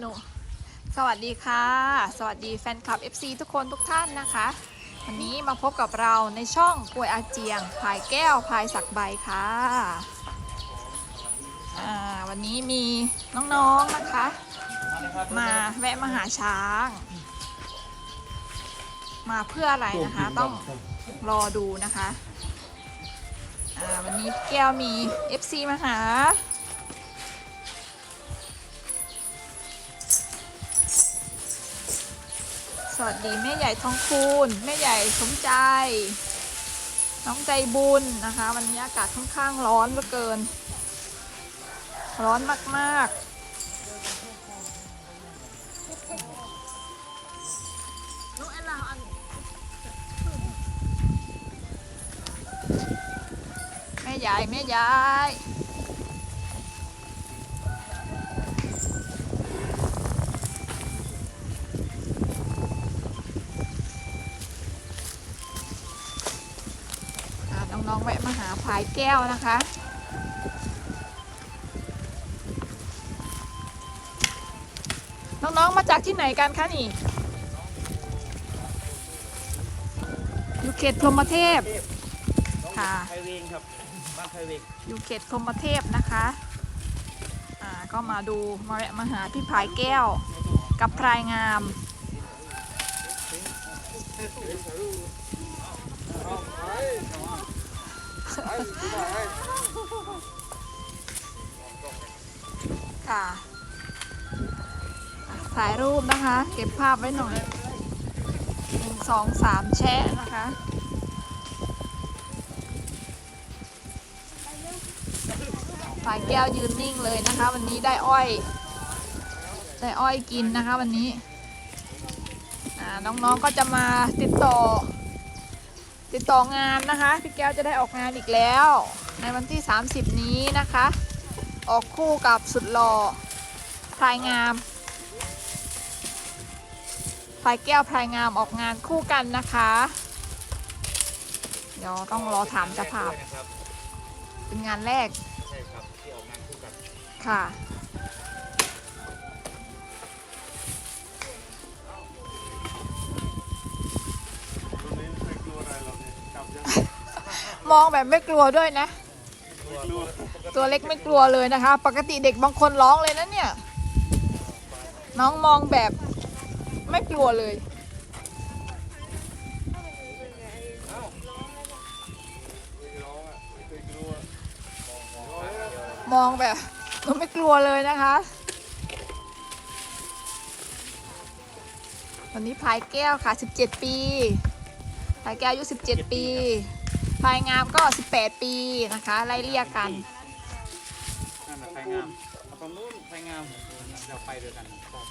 หนูสวัสดีค่ะ สวัสดีแฟนคลับ FC ทุกคนทุกท่านนะคะ วันนี้มาพบกับเราในช่องกวยอาเจียงพายแก้วพายสักใบค่ะอ่าวันนี้มีน้องๆนะคะ มาแวะมาหาช้าง มาเพื่ออะไรนะคะต้องรอดูนะคะอ่าวันนี้แก้วมี FC มาหา วัสดีแม่ใหญ่ทองคูณแม่ใหญ่สมใจ น้องใจบุญนะคะ วันนี้อากาศค่อนข้างร้อนเหลือเกิน ร้อนมากๆแม่ใหญ่แม่ใหญ่ พายแก้วนะคะ น้องๆ มาจากที่ไหนกันคะนี่อยู่เขตพรหมเทพค่ะไทยเวงครับบ้านไทยเวงอยู่เขตพรหมเทพนะคะอ่าก็มาดูมาแวะมาหาพี่พายแก้วกับพรายงาม ค่ะอะถ่ายรูปนะคะ เก็บภาพไว้หน่อยหนึ่งสองสามแชะนะคะ ฝ่ายแก้วยืนนิ่งเลยนะคะ วันนี้ได้อ้อย ได้อ้อยกินนะคะวันนี้อ่าน้องๆก็จะมาติดต่อ ติดต่องานนะคะพี่แก้วจะได้ออกงานอีกแล้ว ในวันที่ 30 นี้นะคะ ออกคู่กับสุดหล่อพลายงามพลายแก้วพลายงามออกงานคู่กันนะคะ เดี๋ยวต้องรอถามเจ้าภาพนะครับเป็นงานแรก ใช่ครับที่ออกงานคู่กัน ค่ะ มองแบบไม่กลัวด้วยนะ ตัวเล็กไม่กลัวเลยนะคะ ปกติเด็กบางคนร้องเลยนะเนี่ย น้องมองแบบไม่กลัวเลย มองแบบไม่กลัวเลยนะคะวันนี้พายแก้วค่ะ 17 ปีพายแก้วอายุ 17 ปี พายงามก็ 18 ปีนะคะ ไล่เรียกกัน นั่นแหละไทยงามเอาฝั่งนู้นไทยงามเราไปด้วยกันครับ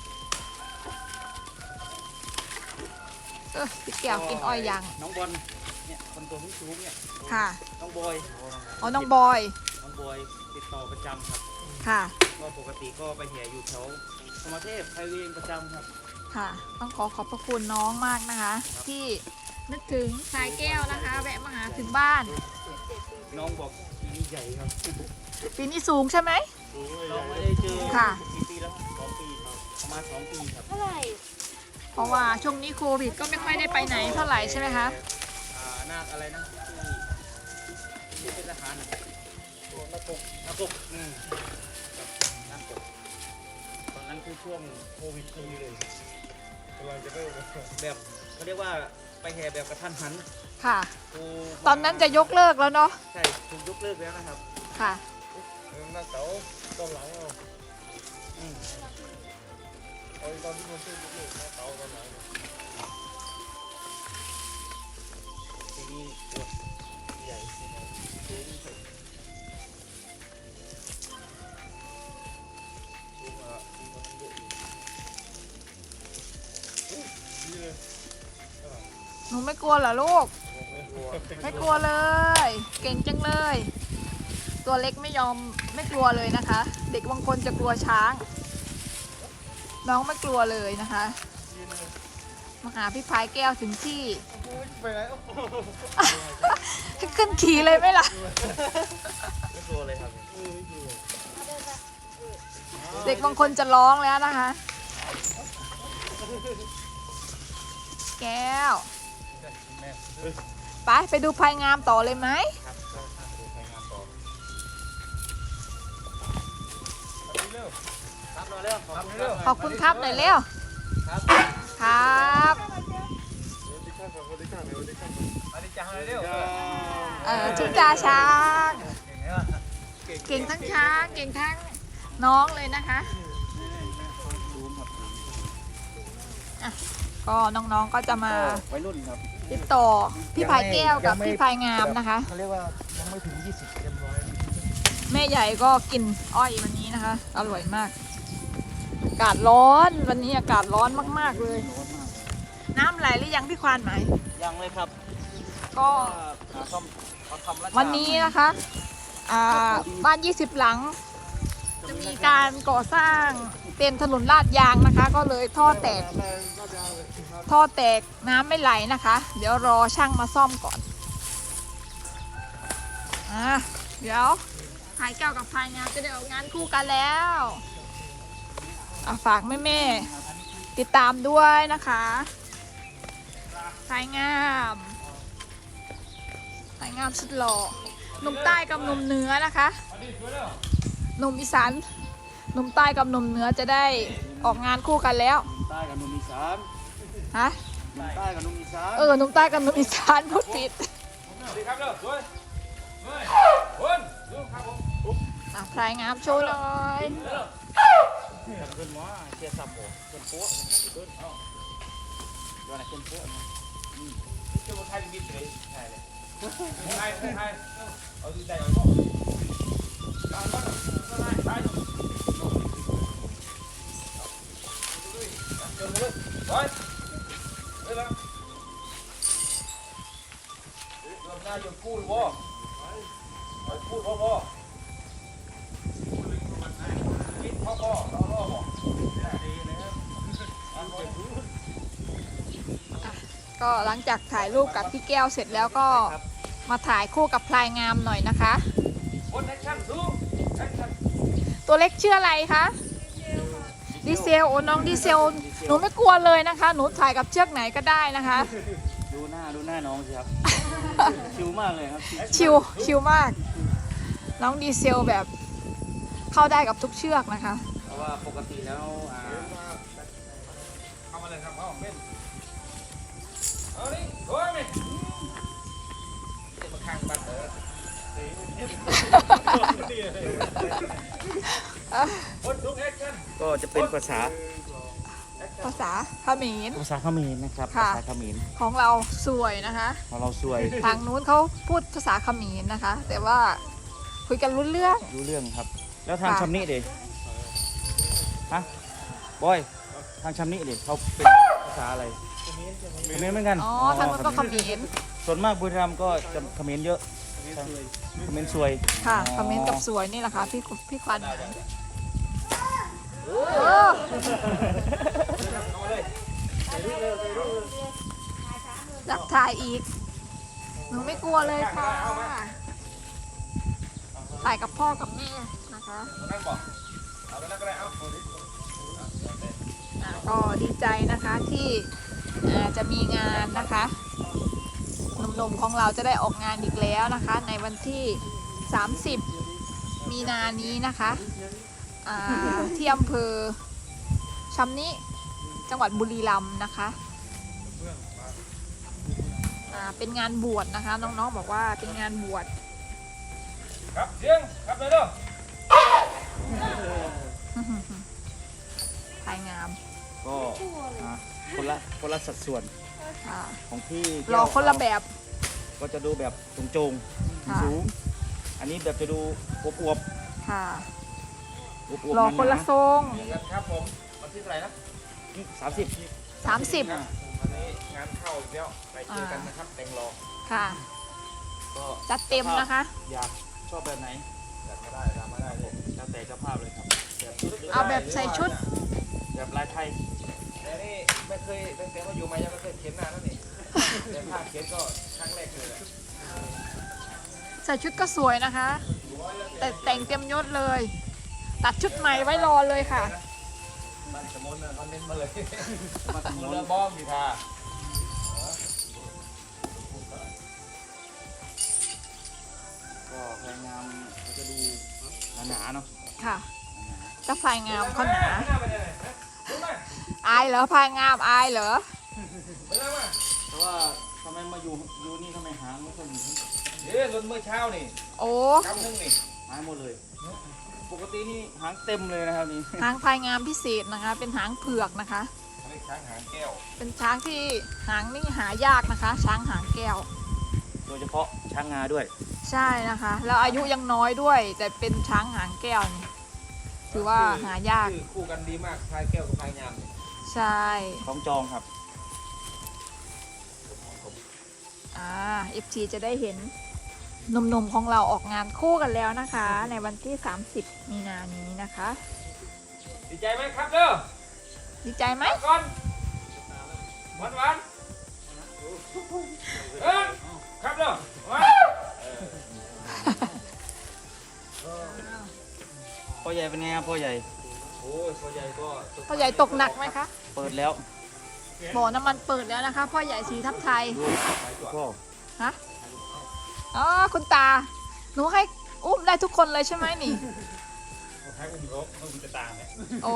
เออพี่แก้วกินอ้อยยัง น้องบอลเนี่ยคนตัวสูงๆเนี่ยค่ะ น้องบอยอ๋อ น้องบอย น้องบอยติดต่อประจำครับ ค่ะ ก็ปกติก็ไปแห่อยู่แถวธรรมเทพไทยเวงประจำครับ ค่ะ ต้องขอขอบพระคุณน้องมากนะคะ ที่ นึกถึงพายแก้วนะคะ แวะมาหาถึงบ้าน น้องบอกปีนี้ใหญ่ครับปีนี้สูงใช่ไหมเราไม่ได้เจอค่ะ กี่ปีแล้วครับสองปีครับประมาณสองปีครับเพราะว่าช่วงนี้โควิดก็ไม่ค่อยได้ไปไหนเท่าไหร่ใช่ไหมคะอ่านาคอะไรนะที่ที่เป็นทหารนะนักกบนักกบอืมครับนักกบตอนนั้นคือช่วงโควิดพอดีเลยกำลังจะไปแบบเขาเรียกว่า ไปแห่แบบกระทันหันค่ะครูตอนนั้นจะยกเลิกแล้วเนาะใช่ถูกยกเลิกแล้วนะครับค่ะหน้าเสาตอนหลังเอาอืมเอาตอนที่มันช่วยยกเลิกหน้าเสาตอนหลังทีนี้ ไม่กลัวเหรอลูก ไม่กลัวเลย เก่งจังเลย ตัวเล็กไม่ยอมไม่กลัวเลยนะคะ เด็กบางคนจะกลัวช้าง น้องไม่กลัวเลยนะคะมาหาพี่พายแก้วถึงที่ไปไหนขึ้นขี่เลยไหมล่ะ ไม่กลัวเลยครับเด็กบางคนจะร้องแล้วนะคะ แก้ว ไปไปดูพายงามต่อเลยไหมครับก็ทำดูไปงานต่อครับรอเร็วขอบคุณเร็วขอบคุณครับหน่อยเร็วครับครับสวัสดีจ้าเร็วเออชื่อจ่าช้างเก่งทั้งช้างเก่งทั้งน้องเลยนะคะอะ ก็น้องๆก็จะมาวัยรุ่นครับติดต่อพี่พายแก้วกับพี่พายงามนะคะเขาเรียกว่ายังไม่ถึง 20เต็มร้อยแม่ใหญ่ก็กินอ้อยวันนี้นะคะ อร่อยมาก อากาศร้อนวันนี้อากาศร้อนมาก ๆเลย น้ำไหลหรือยังพี่ควานไหมยังเลยครับ ก็หาซ่อมเขาทำแล้ววันนี้นะคะอ่าบ้าน 20 หลัง จะมีการก่อสร้าง เป็นถนนลาดยางนะคะ ก็เลยท่อแตก ท่อแตกน้ำไม่ไหลนะคะ เดี๋ยวรอช่างมาซ่อมก่อนอะเดี๋ยวพายแก้วกับพายงามจะได้ออกงานคู่กันแล้วอะฝากแม่แม่ๆติดตามด้วยนะคะพายงามพายงามสุดหล่อหนุ่มใต้กับหนุ่มเหนือนะคะหนุ่มอีสาน นุ่มใต้กับหนุ่มเหนือจะได้ออกงานคู่กันแล้ว ใต้กับนุ่มอีสานฮะนุ่มใต้กับนุ่มอีสานเออหนุ่มใต้กับหนุ่มอีสานพูดผิดสวัสดีครับเด้อเฮ้ยเฮ้ยคุณดูครับผมอะพลายงามโชว์หน่อยกันขึ้นว่าเชียร์ซับโอ้ขึ้นโป๊ะขึ้นเอ้าย้อนไหนขึ้นโป๊ะนะเจ้าคนไทยมีเฉยใช่เลยไทยไทยเอาดูใจเอาบ่การบ้านก็ได้ไไปเฮ้ยละรอบหน้าอย่าพูดบ่ไปพูดพ่อพ่อคิดพ่อพ่อรอรอบ่ดีนะครับก็หลังจากถ่ายรูปกับพี่แก้วเสร็จแล้วก็มาถ่ายคู่กับพลายงามหน่อยนะคะคนแอคชั่นดูแอคชั่นตัวเล็กชื่ออะไรคะ ดีเซลโอ้น้องดีเซลหนูไม่กลัวเลยนะคะ หนูถ่ายกับเชือกไหนก็ได้นะคะ ดูหน้าดูหน้าน้องสิครับ ชิวมากเลยครับชิวชิวมาก น้องดีเซลแบบเข้าได้กับทุกเชือกนะคะ เพราะว่าปกติแล้วอ่าเข้ามาเลยครับเข้าเป็นเอาดิโอ้ยมิเจ็บมาข้างบัตรเออคนลุกแอคชั่น ก็จะเป็นภาษาภาษาเขมร ภาษาเขมรนะครับค่ะ ภาษาเขมรของเราสวยนะคะ ของเราสวยทางนู้นเขาพูดภาษาเขมรนะคะ แต่ว่าคุยกันรู้เรื่อง รู้เรื่องครับ แล้วทางค่ะ ชำนิเด็ฮะบอยทางชำนิเด็เขาเป็นภาษาอะไรเขมรเหมือนกันอ๋อทางนู้นก็เขมรส่วนมากบุรีรัมย์ก็จะเขมรเยอะเขมรสวยค่ะอ๋อเขมรกับสวยนี่แหละค่ะพี่คุพี่ควัน เออจับถ่ายอีก หนูไม่กลัวเลยค่ะถ่ายกับพ่อกับแม่นะคะก็ดีใจนะคะที่จะมีงานนะคะหนุ่มๆของเราจะได้ออกงานอีกแล้วนะคะ ในวันที่ 30 มีนานี้นะคะ อ่าที่อำเภอชำนิจังหวัดบุรีรัมย์นะคะอ่าเป็นงานบวชนะคะ น้องๆบอกว่าเป็นงานบวชครับเสียงครับเลยเด้อถ่ายงามก็อ่าคนละคนละสัดส่วนอ่าของพี่รอคนละแบบ ก็จะดูแบบโจงค่ะๆสูง อันนี้แบบจะดูอวบค่ะ ๆอวบๆรอคนละทรงกันครับผมวันที่เท่าไหร่นะสามสิบ30วันนี้งานเข้าอีกแล้วไปเจอกันนะครับแตงรอค่ะก็จัดเต็มนะคะ อยากชอบแบบไหนจัดมาได้จัดมาได้เลยแล้วแต่เจ้าภาพเลยครับแบบเอาแบบใส่ชุด แบบลายไทยแต่นี่ไม่เคยตั้งแต่ว่าอยู่มายังไม่เคยเขียนหน้านั่นนี่แต่ภาพเขียนก็ครั้งแรกเลยแหละใส่ชุดก็สวยนะคะ แต่แต่งเต็มยศเลย ตัดชุดใหม่ไว้รอเลยค่ะ มันสมุนเขาเน้นมาเลยมาสมุนเรือบ้องดีท่าก็พยายามเขาจะดูหนาๆเนาะค่ะหนาถ้าพายงามเขาหนาไปเลยรู้ไหมอายเหรอพายงามอายเหรอไปเลยมาๆเพราะว่าทำไมมาอยู่อยู่นี่ทำไมหางไม่ค่อยมีเดี๋ยวรถเมื่อเช้านี่ โอ้กำนึงนี่หายหมดเลย ปกตินี่หางเต็มเลยนะครับนี่หางพายงามพิเศษนะคะ เป็นหางเผือกนะคะเรียกช้างหางแก้ว เป็นช้างที่หางนี่หายากนะคะ ช้างหางแก้ว โดยเฉพาะช้างงาด้วย ใช่นะคะ แล้วอายุยังน้อยด้วย แต่เป็นช้างหางแก้วนี่ถือว่าหายากชื่อคู่กันดีมากพายแก้วกับพายงามใช่ของจองครับ อ่า FT จะได้เห็น หนุ่มๆของเราออกงานคู่กันแล้วนะคะ ในวันที่ 30 มีนานี้นะคะ ดีใจไหมครับเด้อดีใจไหมก่อนหวานหวานเออครับเด้อมาพ่อใหญ่เป็นไงครับพ่อใหญ่ โอ้ยพ่อใหญ่ก็พ่อใหญ่ตกหนักไหมคะ เปิดแล้วบ่อน้ำมันเปิดแล้วนะคะ พ่อใหญ่สีทับไทยดูพ่อฮะ อ๋อคุณตา หนูให้อุ้มได้ทุกคนเลยใช่ไหมนี่ใช้อุ้มรบต้องจะตามเนี่ยโอ้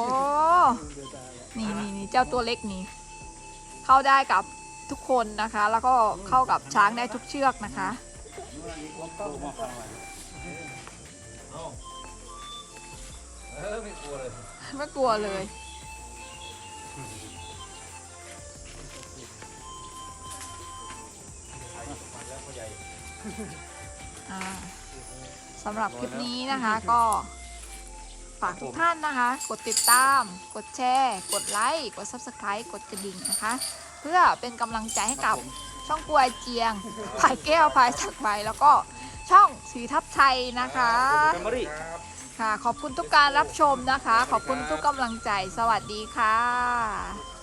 นี่นี่นี่เจ้าตัวเล็กนี่ เข้าได้กับทุกคนนะคะ แล้วก็เข้ากับช้างได้ทุกเชือกนะคะ เอาเออไม่กลัวเลย ไม่กลัวเลย อ่าสำหรับคลิปนี้นะคะก็ฝากทุกท่านนะคะ กดติดตาม กดแชร์ กดไลค์ กด Subscribe กดกระดิ่งนะคะ เพื่อเป็นกำลังใจให้กับช่องกล้วยเจียงพายแก้วพายสักใบแล้วก็ช่องสีทับไทยนะคะแฟมิลี่ครับค่ะ ขอบคุณทุกการรับชมนะคะ ขอบคุณทุกกำลังใจ สวัสดีค่ะ